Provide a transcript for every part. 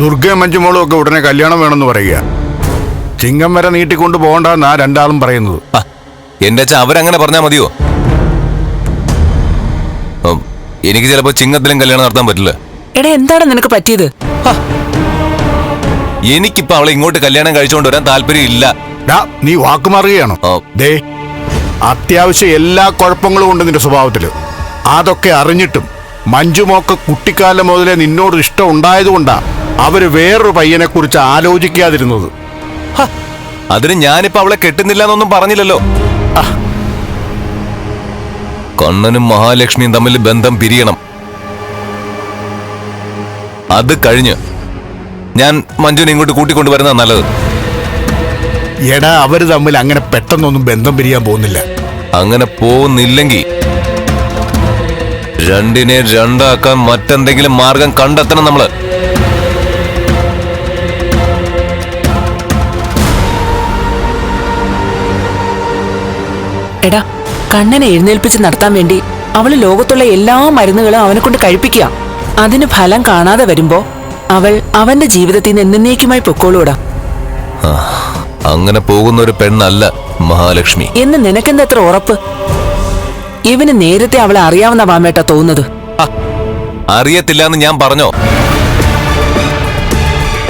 ദുർഗയും മഞ്ജുമോളും ഒക്കെ ഉടനെ കല്യാണം വേണമെന്ന് പറയുക. ചിങ്ങം വരെ നീട്ടിക്കൊണ്ട് പോകണ്ടെന്നാ രണ്ടാളും പറയുന്നത്. എന്റെ അച്ഛൻ അവരങ്ങനെ പറഞ്ഞാൽ മതിയോ? എനിക്ക് ചിലപ്പോ ചിങ്ങത്തിലും കല്യാണം നടത്താൻ പറ്റില്ല. എടാ എന്താണ് നിനക്ക് പറ്റിയത്? എനിക്കിപ്പോ അവളെ ഇങ്ങോട്ട് കല്യാണം കഴിച്ചുകൊണ്ട് വരാൻ താല്പര്യം ഇല്ല. ഡാ നീ വാക്കുമാറുകയാണോ. ദേ അത്യാവശ്യം എല്ലാ കുഴപ്പങ്ങളും ഉണ്ട് നിന്റെ സ്വഭാവത്തിൽ. അതൊക്കെ അറിഞ്ഞിട്ടും മഞ്ജുമോക്ക് കുട്ടിക്കാലം മുതലേ നിന്നോട് ഇഷ്ടം ഉണ്ടായതുകൊണ്ടാ അവർ വേറൊരു പയ്യനെ കുറിച്ച് ആലോചിക്കാതിരുന്നത്. അതിന് ഞാനിപ്പോ അവളെ കെട്ടുന്നില്ല എന്നൊന്നും പറഞ്ഞില്ലല്ലോ. കണ്ണനും മഹാലക്ഷ്മിയും തമ്മിൽ ബന്ധം പിരിയണം. അത് കഴിഞ്ഞ് ഞാൻ മഞ്ജുവിനെ ഇങ്ങോട്ട് കൂട്ടിക്കൊണ്ടുവരുന്ന നല്ലത്. എടാ അവർ തമ്മിൽ അങ്ങനെ പെട്ടെന്നൊന്നും ബന്ധം പിരിയാൻ പോകുന്നില്ല. അങ്ങനെ പോകുന്നില്ലെങ്കിൽ രണ്ടിനെ രണ്ടാക്കാൻ മറ്റെന്തെങ്കിലും മാർഗം കണ്ടെത്തണം നമ്മൾ. എടാ കണ്ണനെ എഴുന്നേൽപ്പിച്ച് നടത്താൻ വേണ്ടി അവൾ ലോകത്തുള്ള എല്ലാ മരുന്നുകളും അവനെ കൊണ്ട് കഴിപ്പിക്കുക. അതിന് ഫലം കാണാതെ വരുമ്പോ അവൾ അവന്റെ ജീവിതത്തിൽ നിന്ന് എന്നേക്കുമായി പൊക്കോളൂടാ. അങ്ങനെ പോകുന്ന ഒരു പെണ്ണല്ല മഹാലക്ഷ്മി. എന്ന് നിനക്കെന്താ എത്ര ഉറപ്പ്? ഇവന് നേരത്തെ അവളെ അറിയാവുന്ന വാമേട്ടാ തോന്നുന്നത്. അറിയത്തില്ല എന്ന് ഞാൻ പറഞ്ഞോ?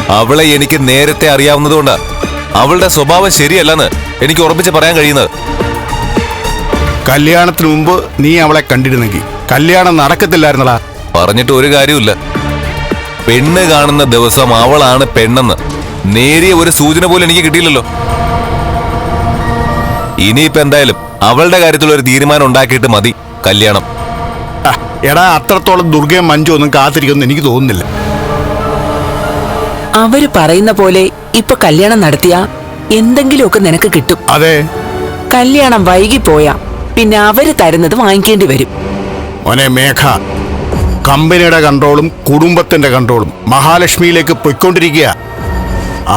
അവളെ എനിക്ക് നേരത്തെ അറിയാവുന്നതുകൊണ്ടാ. അവളുടെ സ്വഭാവം ശരിയല്ലെന്ന് എനിക്ക് ഉറപ്പിച്ച് പറയാൻ കഴിയുന്നത്. കല്യാണത്തിന് മുമ്പ് നീ അവളെ കണ്ടിരുന്നെങ്കിൽ കല്യാണം നടക്കത്തില്ലായിരുന്നടാ. പറഞ്ഞിട്ട് ഒരു കാര്യമില്ല പെണ്ണ് കാണുന്ന ദിവസം അവളാണ് പെണ്ണെന്ന്. നേരിയ ഒരു സൂചന പോലും എനിക്ക് കിട്ടിയില്ലല്ലോ. ഇനിയിപ്പോ എന്തായാലും അവളുടെ കാര്യത്തിൽ ഒരു തീരുമാനം ഉണ്ടാക്കിയിട്ട് മതി കല്യാണം. എടാ അത്രത്തോളം ദുർഗയും മഞ്ജു ഒന്നും കാത്തിരിക്കുമെന്ന് എനിക്ക് തോന്നുന്നില്ല. അവർ പറയുന്ന പോലെ ഇപ്പൊ കല്യാണം നടത്തിയ എന്തെങ്കിലുമൊക്കെ നിനക്ക് കിട്ടും. അതെ. കല്യാണം വൈകി വൈകിപ്പോയാ പിന്നെ അവർ തരുന്നത് വാങ്ങിക്കേണ്ടി വരും. മോനെ മേഘ കമ്പനിയുടെ കൺട്രോളും കുടുംബത്തിന്റെ കൺട്രോളും മഹാലക്ഷ്മിയിലേക്ക് പൊയ്ക്കൊണ്ടിരിക്കുക.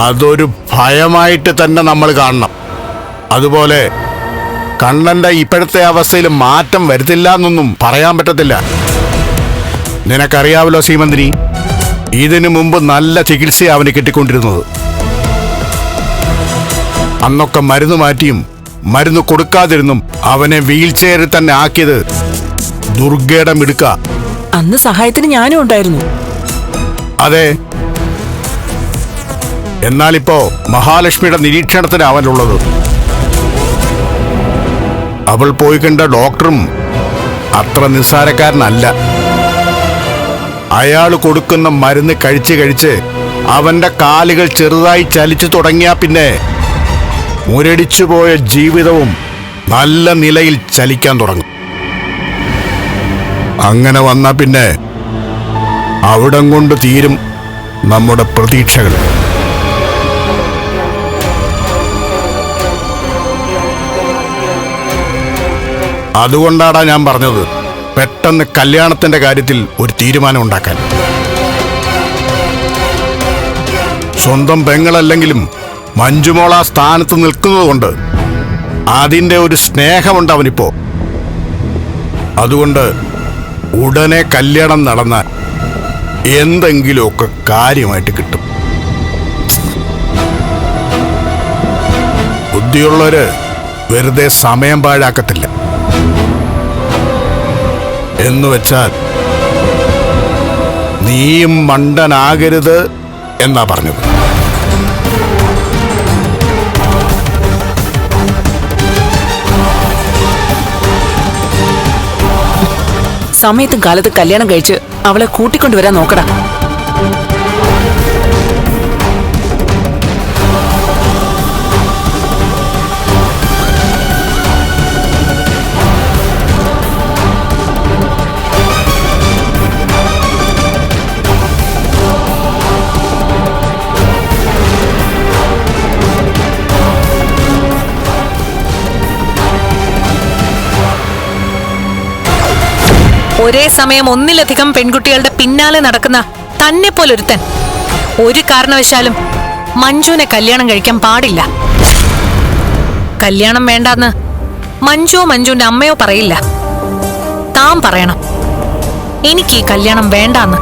അതൊരു ഭയമായിട്ട് തന്നെ നമ്മൾ കാണണം. അതുപോലെ കണ്ണന്റെ ഇപ്പോഴത്തെ അവസ്ഥയിൽ മാറ്റം വരുത്തില്ല എന്നൊന്നും പറയാൻ പറ്റത്തില്ല. നിനക്കറിയാവല്ലോ സീമന്തിനി ഇതിനു മുമ്പ് നല്ല ചികിത്സ അവന് കിട്ടിക്കൊണ്ടിരുന്നത്. അന്നൊക്കെ മരുന്ന് മാറ്റിയും മരുന്ന് കൊടുക്കാതിരുന്നും അവനെ വീൽ ചെയറിൽ തന്നെ ആക്കിയത് ദുർഗയുടെ മിടുക്ക അന്ന് സഹായത്തിന് ഞാനും ഉണ്ടായിരുന്നു. അതെ. എന്നാലിപ്പോ മഹാലക്ഷ്മിയുടെ നിരീക്ഷണത്തിന് അവനുള്ളത്. അവൾ പോയി കണ്ട ഡോക്ടറും അത്ര നിസ്സാരക്കാരനല്ല. അയാൾ കൊടുക്കുന്ന മരുന്ന് കഴിച്ച് കഴിച്ച് അവന്റെ കാലുകൾ ചെറുതായി ചലിച്ചു തുടങ്ങിയാ പിന്നെ മുരടിച്ചു പോയ ജീവിതവും നല്ല നിലയിൽ ചലിക്കാൻ തുടങ്ങും. അങ്ങനെ വന്നാ പിന്നെ അവിടം കൊണ്ട് തീരും നമ്മുടെ പ്രതീക്ഷകൾ. അതുകൊണ്ടാടാ ഞാൻ പറഞ്ഞത് പെട്ടെന്ന് കല്യാണത്തിന്റെ കാര്യത്തിൽ ഒരു തീരുമാനം ഉണ്ടാക്കാൻ. സ്വന്തം പെങ്ങളല്ലെങ്കിലും മഞ്ജുമോള സ്ഥാനത്ത് നിൽക്കുന്നതുകൊണ്ട് അതിന്റെ ഒരു സ്നേഹമുണ്ട് അവനിപ്പോ. അതുകൊണ്ട് ഉടനെ കല്യാണം നടന്നാൽ എന്തെങ്കിലുമൊക്കെ കാര്യമായിട്ട് കിട്ടും. ബുദ്ധിയുള്ളവര് വെറുതെ സമയം പാഴാക്കത്തില്ല. എന്ന് വെച്ചാൽ നീയും മണ്ടനാകരുത് എന്നാ പറഞ്ഞത്. സമയത്തും കാലത്ത് കല്യാണം കഴിച്ച് അവളെ കൂട്ടിക്കൊണ്ടുവരാൻ നോക്കടാ. ഒരേ സമയം ഒന്നിലധികം പെൺകുട്ടികളുടെ പിന്നാലെ നടക്കുന്ന തന്നെ പോലൊരുത്തൻ ഒരു കാരണവശാലും മഞ്ജുവിനെ കല്യാണം കഴിക്കാൻ പാടില്ല. കല്യാണം വേണ്ടെന്ന് മഞ്ജുവോ മഞ്ജുവിന്റെ അമ്മയോ പറയില്ല. താൻ പറയണം എനിക്ക് ഈ കല്യാണം വേണ്ടെന്ന്.